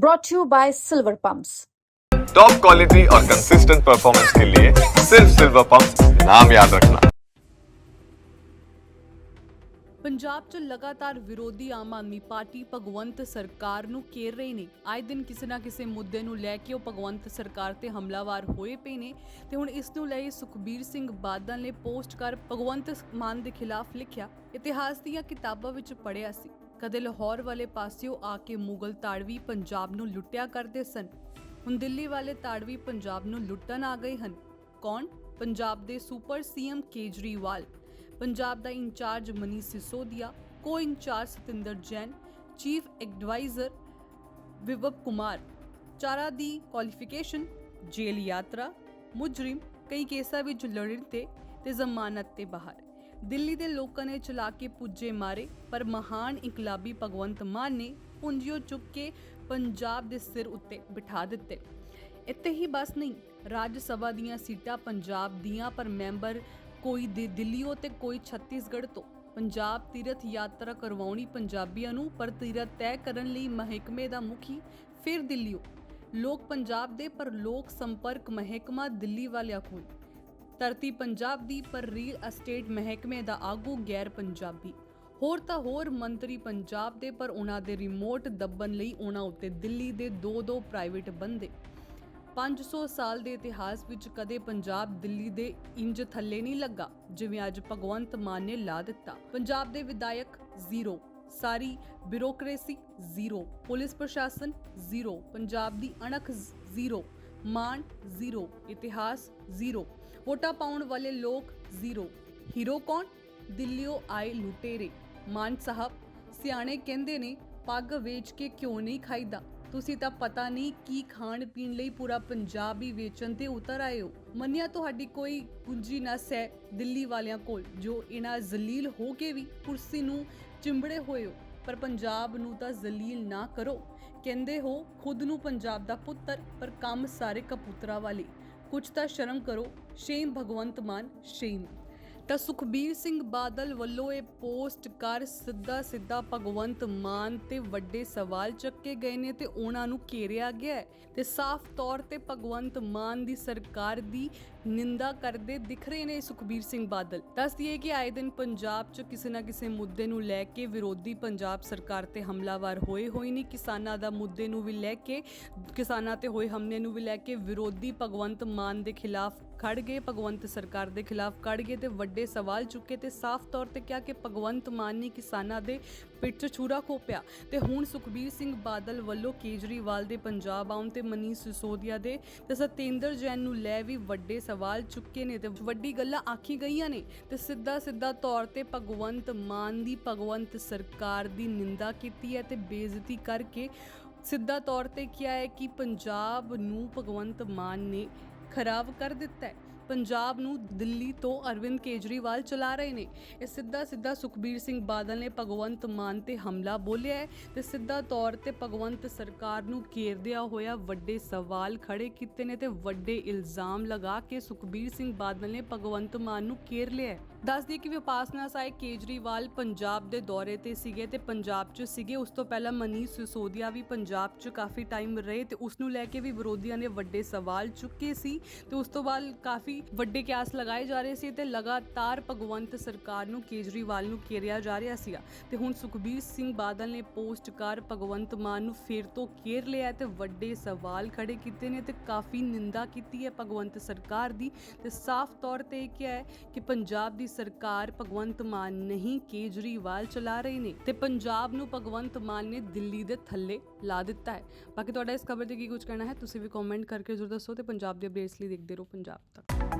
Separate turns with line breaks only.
brought to you by Silver Pumps.
Top quality और consistent performance के लिए सिर्फ सिल्वर पंप नाम याद रखना
ਪੰਜਾਬ 'ਚ ਲਗਾਤਾਰ ਵਿਰੋਧੀ ਆਮ ਆਦਮੀ ਪਾਰਟੀ ਭਗਵੰਤ ਸਰਕਾਰ ਨੂੰ ਘੇਰ ਰਹੇ ਨੇ ਆਏ ਦਿਨ ਕਿਸੇ ਨਾ ਕਿਸੇ ਮੁੱਦੇ ਨੂੰ ਲੈ ਕੇ ਉਹ ਭਗਵੰਤ ਸਰਕਾਰ ਤੇ ਹਮਲਾਵਾਰ ਹੋਏ ਪਏ ਨੇ ਤੇ ਹੁਣ ਇਸ ਨੂੰ ਲੈ ਕੇ ਸੁਖਬੀਰ ਸਿੰਘ ਬਾਦਲ ਨੇ ਪੋਸਟ ਕਰ ਭਗਵੰਤ ਮਾਨ ਦੇ ਖਿਲਾਫ ਲਿਖਿਆ ਇਤਿਹਾਸ ਦੀਆਂ ਕਿਤਾਬਾਂ ਵਿੱਚ ਪੜ੍ਹਿਆ ਸੀ ਕਦੇ ਲਾਹੌਰ ਵਾਲੇ ਪਾਸਿਓਂ ਆ ਕੇ ਮੁਗਲ ਤਾੜਵੀ ਪੰਜਾਬ ਨੂੰ ਲੁੱਟਿਆ ਕਰਦੇ ਸਨ। ਹੁਣ ਦਿੱਲੀ ਵਾਲੇ ਤਾੜਵੀ ਪੰਜਾਬ ਨੂੰ ਲੁੱਟਣ ਆ ਗਏ ਹਨ। ਕੌਣ? ਪੰਜਾਬ ਦੇ super CM Kejriwal. Punjab the in charge Manish Sisodia. Co in charge Satyendar Jain. Chief adviser Vibhav Kumar. ਚਾਰਾ ਦੀ ਕੁਆਲੀਫਿਕੇਸ਼ਨ, ਜੇਲ੍ਹ ਯਾਤਰਾ, ਮੁਜਰਮ, ਕਈ ਕੇਸਾਂ ਵਿੱਚ ਲੜਨ ਤੇ ਤੇ ਜ਼ਮਾਨਤ ਤੇ ਬਾਹਰ ਦਿੱਲੀ ਦੇ ਲੋਕਾਂ ਨੇ ਚਲਾ ਕੇ ਪੁੱਜੇ ਮਾਰੇ, ਪਰ ਮਹਾਨ ਇਨਕਲਾਬੀ ਭਗਵੰਤ ਮਾਨ ਨੇ ਪੁੰਜਿਓ ਚੁੱਕ ਕੇ ਪੰਜਾਬ ਦੇ ਸਿਰ ਉੱਤੇ ਬਿਠਾ ਦਿੱਤੇ। ਇੱਥੇ ਹੀ ਬਸ ਨਹੀਂ, ਰਾਜ ਸਭਾ ਦੀਆਂ ਸੀਟਾਂ ਪੰਜਾਬ ਦੀਆਂ, ਪਰ ਮੈਂਬਰ ਕੋਈ ਦੇ ਦਿੱਲੀੋਂ ਤੇ ਕੋਈ ਛੱਤੀਸਗੜ੍ਹ ਤੋਂ। ਪੰਜਾਬ ਤੀਰਥ ਯਾਤਰਾ ਕਰਵਾਉਣੀ ਪੰਜਾਬੀਆਂ ਨੂੰ, ਪਰ ਤੀਰਥ ਤੈਅ ਕਰਨ ਲਈ ਮਹਿਕਮੇ ਦਾ ਮੁਖੀ ਫਿਰ ਦਿੱਲੀੋਂ ਲੋਕ ਪੰਜਾਬ ਦੇ, ਪਰ ਲੋਕ ਸੰਪਰਕ ਮਹਿਕਮਾ ਦਿੱਲੀ ਵਾਲਿਆਂ ਕੋਲ। ਧਰਤੀ ਪੰਜਾਬ ਦੀ, ਪਰ ਰੀਅਲ ਅਸਟੇਟ ਮਹਿਕਮੇ ਦਾ ਆਗੂ ਗੈਰ ਪੰਜਾਬੀ। ਹੋਰ ਤਾਂ ਹੋਰ ਮੰਤਰੀ ਪੰਜਾਬ ਦੇ, ਪਰ ਉਹਨਾਂ ਦੇ ਰਿਮੋਟ ਦੱਬਣ ਲਈ ਉਹਨਾਂ ਉੱਤੇ ਦਿੱਲੀ ਦੇ ਦੋ ਦੋ ਪ੍ਰਾਈਵੇਟ ਬੰਦੇ। 500 ਸਾਲ ਦੇ ਇਤਿਹਾਸ ਵਿੱਚ ਕਦੇ ਪੰਜਾਬ ਦਿੱਲੀ ਦੇ ਇੰਜ ਥੱਲੇ ਨਹੀਂ ਲੱਗਾ, ਜਿਵੇਂ ਅੱਜ ਭਗਵੰਤ ਮਾਨ ਨੇ ਲਾ ਦਿੱਤਾ। ਪੰਜਾਬ ਦੇ ਵਿਧਾਇਕ ਜ਼ੀਰੋ, ਸਾਰੀ ਬਿਊਰੋਕ੍ਰੇਸੀ ਜ਼ੀਰੋ, ਪੁਲਿਸ ਪ੍ਰਸ਼ਾਸਨ ਜ਼ੀਰੋ, ਪੰਜਾਬ ਦੀ ਅਣਖ ਜ਼ੀਰੋ ਮਾਨ ਜ਼ੀਰੋ, ਇਤਿਹਾਸ ਜ਼ੀਰੋ, ਵੋਟਾਂ ਪਾਉਣ ਵਾਲੇ ਲੋਕ ਜ਼ੀਰੋ। ਹੀਰੋ ਕੌਣ? ਦਿੱਲੀੋਂ ਆਏ ਲੁਟੇਰੇ। ਮਾਨ ਸਾਹਿਬ, ਸਿਆਣੇ ਕਹਿੰਦੇ ਨੇ, ਪੱਗ ਵੇਚ ਕੇ ਕਿਉਂ ਨਹੀਂ ਖਾਈਦਾ? ਤੁਸੀਂ ਤਾਂ ਪਤਾ ਨਹੀਂ ਕੀ ਖਾਣ ਪੀਣ ਲਈ ਪੂਰਾ ਪੰਜਾਬ ਹੀ ਵੇਚਣ ਤੇ ਉਤਰ ਆਏ ਹੋ। ਮੰਨਿਆ ਤੁਹਾਡੀ ਕੋਈ ਪੂੰਜੀ ਨਸ ਹੈ ਦਿੱਲੀ ਵਾਲਿਆਂ ਕੋਲ, ਜੋ ਇਹਨਾਂ ਜ਼ਲੀਲ ਹੋ ਕੇ ਵੀ ਕੁਰਸੀ ਨੂੰ ਚਿੰਬੜੇ ਹੋਏ ਹੋ। ਪਰ ਪੰਜਾਬ ਨੂੰ ਤਾਂ ਜ਼ਲੀਲ ਨਾ ਕਰੋ। ਕਹਿੰਦੇ ਹੋ, ਖੁਦ ਨੂੰ ਪੰਜਾਬ ਦਾ ਪੁੱਤਰ, ਪਰ ਕੰਮ ਸਾਰੇ ਕਪੂਤਰਾ ਵਾਲੇ। ਕੁਝ ਤਾਂ ਸ਼ਰਮ ਕਰੋ, ਸ਼ੇਮ ਭਗਵੰਤ ਮਾਨ, ਸ਼ੇਮ। ਤਾਂ ਸੁਖਬੀਰ ਸਿੰਘ ਬਾਦਲ ਵੱਲੋਂ ਇਹ ਪੋਸਟ ਕਰ ਸਿੱਧਾ ਸਿੱਧਾ ਭਗਵੰਤ ਮਾਨ ਤੇ ਵੱਡੇ ਸਵਾਲ ਚੱਕੇ ਗਏ ਨੇ ਤੇ ਉਹਨਾਂ ਨੂੰ ਘੇਰਿਆ ਗਿਆ ਹੈ ਤੇ ਸਾਫ਼ ਤੌਰ ਤੇ ਭਗਵੰਤ ਮਾਨ ਦੀ ਸਰਕਾਰ ਦੀ ਨਿੰਦਾ ਕਰਦੇ ਦਿਖ ਰਹੇ ਨੇ ਸੁਖਬੀਰ ਸਿੰਘ ਬਾਦਲ। ਦੱਸ ਕਿ ਆਏ ਦਿਨ ਪੰਜਾਬ 'ਚ ਕਿਸੇ ਨਾ ਕਿਸੇ ਮੁੱਦੇ ਨੂੰ ਲੈ ਕੇ ਵਿਰੋਧੀ ਪੰਜਾਬ ਸਰਕਾਰ ਤੇ ਹਮਲਾਵਰ ਹੋਏ ਹੋਏ ਨੇ। ਕਿਸਾਨਾਂ ਦਾ ਮੁੱਦੇ ਨੂੰ ਵੀ ਲੈ ਕੇ, ਕਿਸਾਨਾਂ ਤੇ ਹੋਏ ਹਮਲੇ ਨੂੰ ਵੀ ਲੈ ਕੇ ਵਿਰੋਧੀ ਭਗਵੰਤ ਮਾਨ ਦੇ ਖਿਲਾਫ ਖੜ ਗਏ, ਭਗਵੰਤ ਸਰਕਾਰ ਦੇ ਖਿਲਾਫ ਖੜ ਗਏ ਤੇ ਵੱਡੇ ਸਵਾਲ ਚੁੱਕੇ ਤੇ ਸਾਫ਼ ਤੌਰ ਤੇ ਕਿਹਾ ਕਿ ਭਗਵੰਤ ਮਾਨ ਨੇ ਕਿਸਾਨਾਂ ਦੇ ਪਿੱਠ 'ਚ ਛੁਰਾ ਖੋਪਿਆ। ਤੇ ਹੁਣ ਸੁਖਬੀਰ ਸਿੰਘ ਬਾਦਲ ਵੱਲੋਂ ਕੇਜਰੀਵਾਲ ਦੇ ਪੰਜਾਬ ਆਉਣ ਤੇ ਮਨੀਸ਼ ਸਿਸੋਦੀਆ ਦੇ ਤੇ ਸਤੇਂਦਰ ਜੈਨ ਨੂੰ ਲੈ ਵੀ ਵੱਡੇ ਸਵਾਲ ਚੁੱਕੇ ਨੇ ਤੇ ਵੱਡੀ ਗੱਲਾਂ ਆਖੀ ਗਈਆਂ ਨੇ। ਤੇ ਸਿੱਧਾ ਸਿੱਧਾ ਤੌਰ ਤੇ ਭਗਵੰਤ ਮਾਨ ਦੀ ਭਗਵੰਤ ਸਰਕਾਰ ਦੀ ਨਿੰਦਾ ਕੀਤੀ ਹੈ ਤੇ ਬੇਇੱਜ਼ਤੀ ਕਰਕੇ ਸਿੱਧਾ ਤੌਰ ਤੇ ਕਿਹਾ ਹੈ ਕਿ ਪੰਜਾਬ ਨੂੰ ਭਗਵੰਤ ਮਾਨ ਨੇ ਖਰਾਬ ਕਰ ਦਿੱਤਾ ਹੈ। ਪੰਜਾਬ ਨੂੰ ਦਿੱਲੀ ਤੋਂ ਅਰਵਿੰਦ ਕੇਜਰੀਵਾਲ ਚਲਾ ਰਹੇ ਨੇ। ਇਹ ਸਿੱਧਾ ਸਿੱਧਾ ਸੁਖਬੀਰ ਸਿੰਘ ਬਾਦਲ ਨੇ ਭਗਵੰਤ ਮਾਨ ਤੇ ਹਮਲਾ ਬੋਲਿਆ ਹੈ ਤੇ ਸਿੱਧਾ ਤੌਰ ਤੇ ਭਗਵੰਤ ਸਰਕਾਰ ਨੂੰ ਘੇਰਦਿਆਂ ਹੋਇਆ ਵੱਡੇ ਸਵਾਲ ਖੜੇ ਕੀਤੇ ਨੇ ਤੇ ਵੱਡੇ ਇਲਜ਼ਾਮ ਲਗਾ ਕੇ ਸੁਖਬੀਰ ਸਿੰਘ ਬਾਦਲ ਨੇ ਭਗਵੰਤ ਮਾਨ ਨੂੰ ਘੇਰ ਲਿਆ ਹੈ। ਦੱਸ ਦਈਏ ਕਿ ਵਿਪਾਸਨਾ ਸਾਏ ਕੇਜਰੀਵਾਲ ਪੰਜਾਬ ਦੇ ਦੌਰੇ ਤੇ ਸੀਗੇ ਤੇ ਪੰਜਾਬ 'ਚ ਸੀਗੇ। ਉਸ ਤੋਂ ਪਹਿਲਾਂ ਮਨੀਸ਼ ਸਿਸੋਦੀਆ ਵੀ ਪੰਜਾਬ 'ਚ ਕਾਫੀ ਟਾਈਮ ਰਹੇ ਤੇ ਉਸ ਨੂੰ ਲੈ ਕੇ ਵੀ ਵਿਰੋਧੀਆਂ ਨੇ ਵੱਡੇ ਸਵਾਲ ਚੁੱਕੇ ਸੀ ਤੇ ਉਸ ਤੋਂ ਬਾਅਦ ਕਾਫੀ ਵੱਡੇ ਕਿਆਸ ਲਗਾਏ ਜਾ ਰਹੇ ਸੀ ਤੇ ਲਗਾਤਾਰ ਭਗਵੰਤ ਸਰਕਾਰ ਨੂੰ, ਕੇਜਰੀਵਾਲ ਨੂੰ ਘੇਰਿਆ ਜਾ ਰਿਹਾ ਸੀਗਾ। ਤੇ ਹੁਣ ਸੁਖਬੀਰ ਸਿੰਘ ਬਾਦਲ ਨੇ ਪੋਸਟ ਕਰ ਭਗਵੰਤ ਮਾਨ ਨੂੰ ਫੇਰ ਤੋਂ ਘੇਰ ਲਿਆ ਹੈ ਤੇ ਵੱਡੇ ਸਵਾਲ ਖੜੇ ਕੀਤੇ ਨੇ ਤੇ ਕਾਫੀ ਨਿੰਦਾ ਕੀਤੀ ਹੈ ਭਗਵੰਤ ਸਰਕਾਰ ਦੀ। ਤੇ ਸਾਫ਼ ਤੌਰ ਤੇ ਇਹ ਕਿਹਾ ਹੈ ਕਿ ਪੰਜਾਬ ਦੀ ਸਰਕਾਰ ਭਗਵੰਤ ਮਾਨ ਨਹੀਂ, ਕੇਜਰੀਵਾਲ ਚਲਾ ਰਹੇ ਨੇ ਤੇ ਪੰਜਾਬ ਨੂੰ ਭਗਵੰਤ ਮਾਨ ਨੇ ਦਿੱਲੀ ਦੇ ਥੱਲੇ ਲਾ ਦਿੱਤਾ ਹੈ। ਬਾਕੀ ਤੁਹਾਡਾ ਇਸ ਖਬਰ ਤੇ ਕੀ ਕੁਝ ਕਹਿਣਾ ਹੈ, ਤੁਸੀਂ ਵੀ ਕਮੈਂਟ ਕਰਕੇ ਜ਼ਰੂਰ ਦੱਸੋ ਤੇ ਪੰਜਾਬ ਦੇ ਅਪਡੇਟਸ ਲਈ ਦੇਖਦੇ ਰਹੋ ਪੰਜਾਬ ਤੱਕ।